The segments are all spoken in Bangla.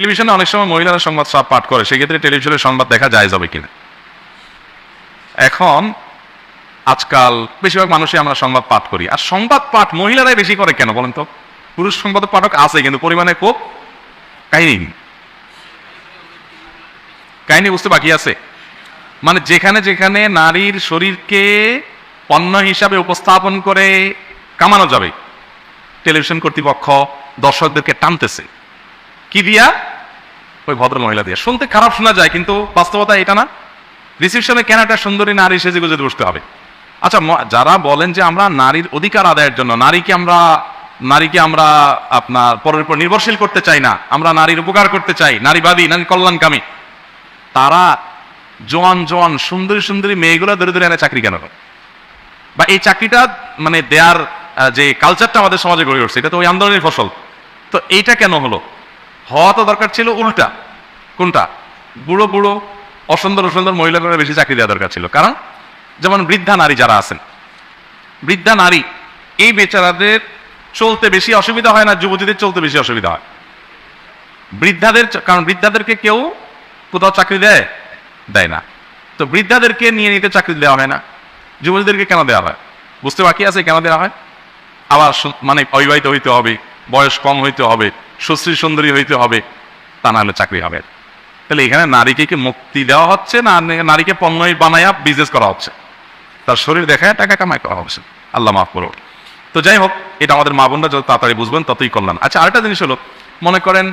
টেলিভিশনে অনেক সময় মহিলারা সংবাদ সব পাঠ করে, সেক্ষেত্রে টেলিভিশনের সংবাদ দেখা যায় যাবে কিনা? এখন আজকাল বেশিরভাগ মানুষই আমরা সংবাদ পাঠ করি। আর সংবাদ পাঠ মহিলারাই বেশি করে কেন বলেন তো? পুরুষ সংবাদ পাঠক আছে, কিন্তু পরিমাণে খুব কাহিনী কাহিনী বুঝতে বাকি আছে? মানে যেখানে যেখানে নারীর শরীরকে পণ্য হিসাবে উপস্থাপন করে কামানো যাবে, টেলিভিশন কর্তৃপক্ষ দর্শকদেরকে টানতেছে। কি দিয়া? ওই ভদ্র মহিলা দিয়া। শুনতে খারাপ শোনা যায়, কিন্তু বাস্তবতা এটা না। রিসিপশনে কেন একটা সুন্দরী নারী সেজে গুজে বসতে হবে? আচ্ছা যারা বলেন যে আমরা নারীর অধিকার আদায়ের জন্য, নারীকে আমরা নারীকে আমরা আপনার পরের উপর নির্ভরশীল করতে চাই না, আমরা নারীর উপকার করতে চাই, নারীবাদী, নারী কল্যাণকামী, তারা জোয়ান জোয়ান, সুন্দরী সুন্দরী মেয়েগুলো ধরে ধরে এনে চাকরি কেন করে? বা এই চাকরিটা মানে দেয়ার যে কালচারটা আমাদের সমাজে গড়ে উঠছে, এটা তো ওই আন্দোলনের ফসল। তো এইটা কেন হলো? হওয়া তো দরকার ছিল উল্টা। কোনটা? বুড়ো বুড়ো, অসুন্দর অসুন্দর মহিলাদের বেশি চাকরি দেওয়া দরকার ছিল। কারণ, যেমন বৃদ্ধা নারী যারা আছেন, বৃদ্ধা নারী, এই বেচারাদের চলতে বেশি অসুবিধা হয় না, যুবতীদের চলতে বেশি অসুবিধা হয়। বৃদ্ধাদের কারণ বৃদ্ধাদেরকে কেউ কোথাও চাকরি দেয় দেয় না। তো বৃদ্ধাদেরকে নিয়ে নিতে চাকরি দেওয়া হয় না। যুবতীদেরকে কেন দেওয়া হয়? বুঝতে বাকি আছে কেন দেওয়া হয়? আবার মানে অবিবাহিত হইতে হবে, বয়স কম হইতে হবে সুশ্রী সুন্দরী হইতে হবে, তা না হলে চাকরি হবে। তাহলে এখানে নারীকে কি মুক্তি দেওয়া হচ্ছে না নারীকে পণ্য বানায়া বিজনেস করা হচ্ছে? তার শরীর দেখায় টাকা কামাই করা হচ্ছে আল্লাহ মাফ করো তো যাই হোক, এটা আমাদের মা বোনরা যত তাড়াতাড়ি বুঝবেন ততই কল্যাণ। আচ্ছা আরেকটা জিনিস হলো, মনে করেন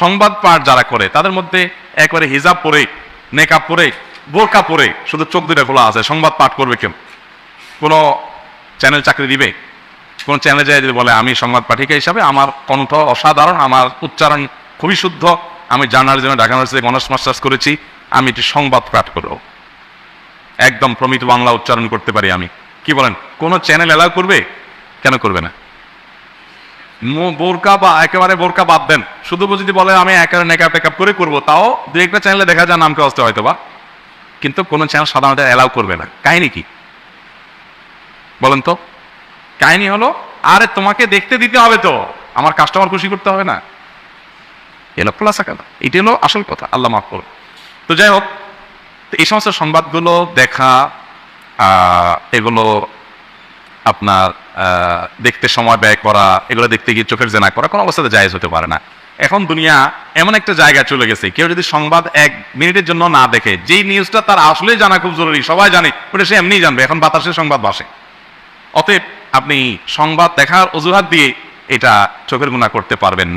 সংবাদ পাঠ যারা করে, তাদের মধ্যে একবারে হিজাব পরে, নেকাব পরে বোরকা পরে, শুধু চোখ দুটা খোলা আছে, সংবাদ পাঠ করবে কেউ? কোনো চ্যানেল চাকরি দিবে? কোন চ্যানেলে যায় যদি বলে, আমি সংবাদ পাঠিকা হিসাবে আমার কণ্ঠ অসাধারণ, আমার উচ্চারণ খুবই শুদ্ধ। আমি জার্নালিজমে ঢাকা ইউনিভার্সিটি অনার্স মাস্টার্স করেছি। আমি একটি সংবাদ পাঠ করব। একদম প্রমিত বাংলা উচ্চারণ করতে পারি আমি। কি বলেন? কোন চ্যানেল অ্যালাউ করবে? কেন করবে না? বোরকা বা একেবারে বোরকা বাদ দেন। শুধু যদি বলে, আমি একেবারে নেকাপ টেকাপ করে করব তাও দু একটা চ্যানেলে দেখা যায় নামকে অস্তে হয়তো বা কিন্তু কোনো চ্যানেল সাধারণত অ্যালাউ করবে না। কাহিনি কি? বলেন তো। কাহিনী হলো, আরে তোমাকে দেখতে দিতে হবে তো। আমার কাস্টমার খুশি করতে হবে না। এলো প্লাস কথা। এটি হলো আসল কথা। আল্লাহ মাফ করো তো যাই হোক, তো এই সমস্ত সংবাদগুলো দেখা এগুলো আপনার দেখতে সময় ব্যয় করা, এগুলো দেখতে গিয়ে চোখের জেনা করা, কোনো অবস্থাতে জায়েজ হতে পারে না। এখন দুনিয়া এমন একটা জায়গায় চলে গেছে, কেউ যদি সংবাদ এক মিনিটের জন্য না দেখে, যেই নিউজটা তার আসলেই জানা খুব জরুরি, সবাই জানে, ওটা সে এমনিই জানবে, এখন বাতাসের সংবাদ বাসে অতএব আপনি সংবাদ দেখার অজুহাত দিয়ে এটা চোখের গুণা করতে পারবেন না।